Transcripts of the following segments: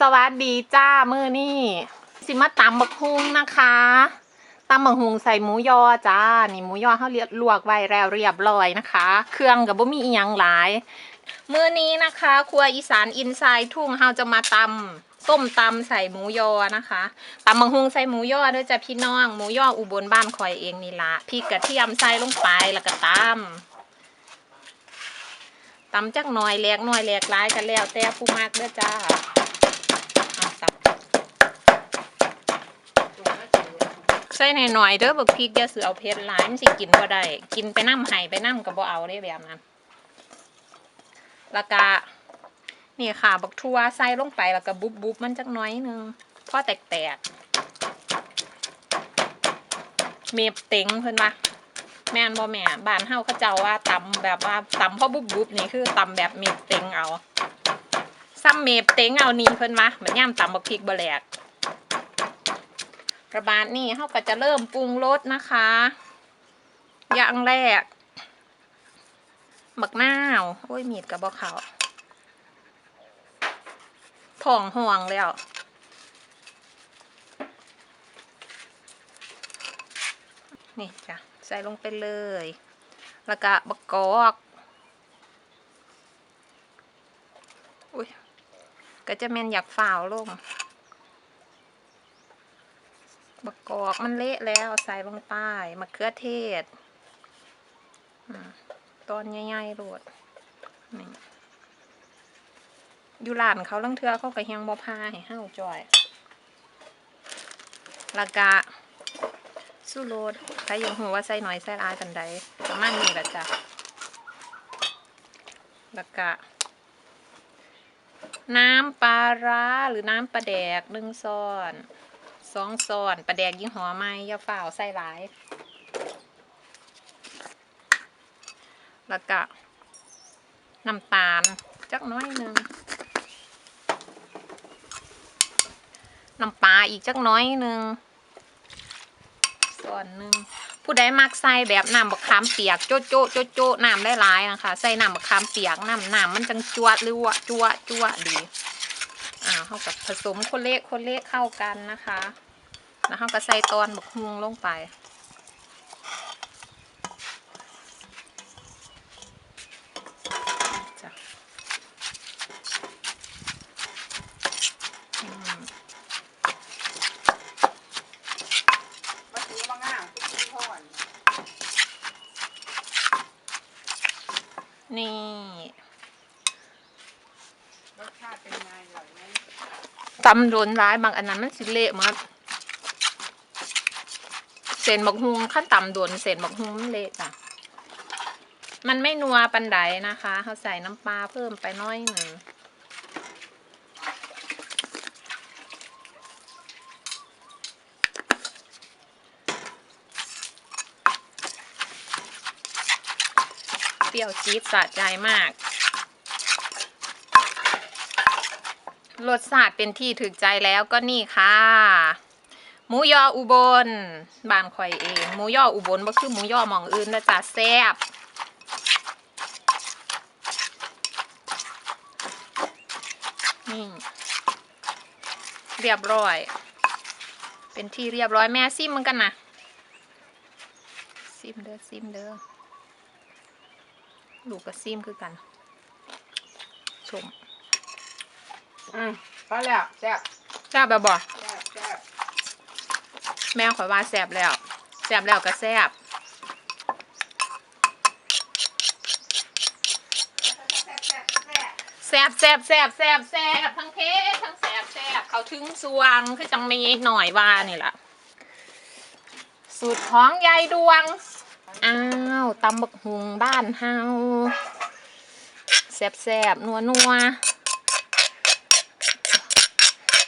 สวัสดีจ้ามือนี่สิมาตำบักฮุงนะคะตำบักฮุงใส่หมูยอจ้า นี่หมูยอเขาเรียลวกไว้แล้วเรียบร้อยนะคะ เครื่องกับบ่มีอีหยังหลาย มือนี้นะคะ ครัวอีสานอินไซด์ทุ่งเราจะมาตำส้มตำใส่หมูยอนะคะตำบักฮุงใส่หมูยอด้วยจ้ะพี่น้องหมูยออุบลบ้านคอยเองนี่ละพริกกระเทียมใส่ลงไปแล้วก็ตำตำจักหน่อยแหลกหน่อยแหลกหลายกันแล้วแต่ผู้มากเด้อจ้า สับใส่หน่อยๆเด้อบักพริกอย่าเสือเอาเผ็ดหลายมันสิกินบ่ได้กินไปน้ำไห้ไปน้ำก็บ่เอาได้แบบนั้นแล้วก็นี่ค่ะ บักทั่วใส่ลงไปแล้วก็บุบบุบมันจักน้อยหนึงพอแตกๆเมบเต็งเพิ่นว่าแม่นบ่แม่บ้านเฮาเขาเจ้าว่าตำแบบว่าตำพ่อบุบบุบนี่คือตำแบบเมบเต็งเอา ซ้ำเมบเต็งเอานี่เพิ่นว่าเหมือนย่ำตำบักพริกบ่แหลกประมาณนี้เฮาก็จะเริ่มปรุงรสนะคะ อย่างแรกบักนาวโอ้ยมีดกับบ่เขาท้องห่วงแล้วนี่จ้ะใส่ลงไปเลย แล้วก็บักกอกอุ้ย ก็จะแม่นอยากฝ่าวลงบกกอกมันเละแล้วใส่ลงไปมะเขือเทศตอนใหญ่ๆโรดนี่อยู่ร้านเขาลังเทือเขาก็ยังบ่พาให้เฮาจ่อยล้วก็สู้โรดใครยังหัวว่าใส่หน่อยใส่ลายกันใดประมาณนี้แหละจ้ะล้วก็ น้ำปลาร้าหรือน้ำปลาแดกหนึ่งซ้อนสองซ้อนปลาแดกยี่ห้อไม่ย่าฝ่าวใส่หลาย แล้วก็น้ำตาลจักน้อยหนึ่งน้ำปลาอีกจักน้อยหนึ่งส่วนหนึ่ง ผู้ใดมักใส่แบบน้ำบักขามเปียกโจ๊ะโจ๊ะโจ๊ะโจ๊ะน้ำได้หลายนะคะใส่น้ำบักขามเปียกน้ำน้ำมันจังจวดหรือว่าจวดจวดดีอ่าเข้ากับผสมคนเละคนเละเข้ากันนะคะ แล้วเขาก็ใส่ตอนบักฮวงลงไปจ้ะอืม มาซื้อมาง่างซื้อพ่อน นี่ รสชาติเป็นไงอร่อยไหมตำโดนร้ายบางอันนั้นมันสิเละหมดเศษบักฮุงขั้นต่ำโดนเศษบักฮุงมันเละจ้ะมันไม่นัวปันไดนะคะเขาใส่น้ำปลาเพิ่มไปน้อยหนึ่ง เปรี้ยวจี๊ดสะใจมาก รสชาติเป็นที่ถึกใจแล้วก็นี่ค่ะ หมูยออุบลบานข่อยเอง หมูยออุบลบ่คือหมูยอหมองอื่นนะจ๊ะแซ่บนี่เรียบร้อย เป็นที่เรียบร้อยแม่ซิมมันกันนะซิมเด้อซิมเด้อ ลูกก็ซิมคือกันชมอืมพอแล้วแซ่บแซ่บแบบบ่แซ่บแซ่บแม่ข่อยว่าแซ่บแล้วแซ่บแล้วก็แซ่บแซ่บแซ่บแซ่บแซ่บแซ่บแซ่บแซ่บทั้งเทศทั้งแซ่บแซ่บเขาถึงสวงคือจังมีหน่อยว่านี่ล่ะสูตรของยายดวง อ้าวตำบักหุงบ้านเฮาแซบแซบนัวนัว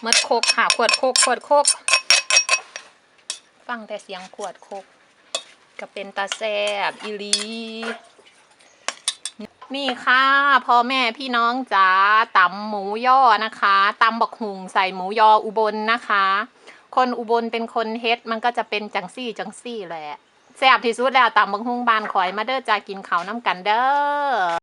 เมดโคกค่ะขวดโคกขวดโคก ฟังแต่เสียงขวดโคกก็เป็นตาแซบอีลี นี่ค่ะพ่อแม่พี่น้องจ๋าตำหมูย่อนะคะตำบักหุงใส่หมูยออุบลนะคะ คนอุบลเป็นคนเฮ็ดมันก็จะเป็นจังซี่จังซี่แหละ แซ่บที่สุดแล้วตำบักหุงบานข่อยมาเด้อจ้ากินข้าวน้ำกันเด้อ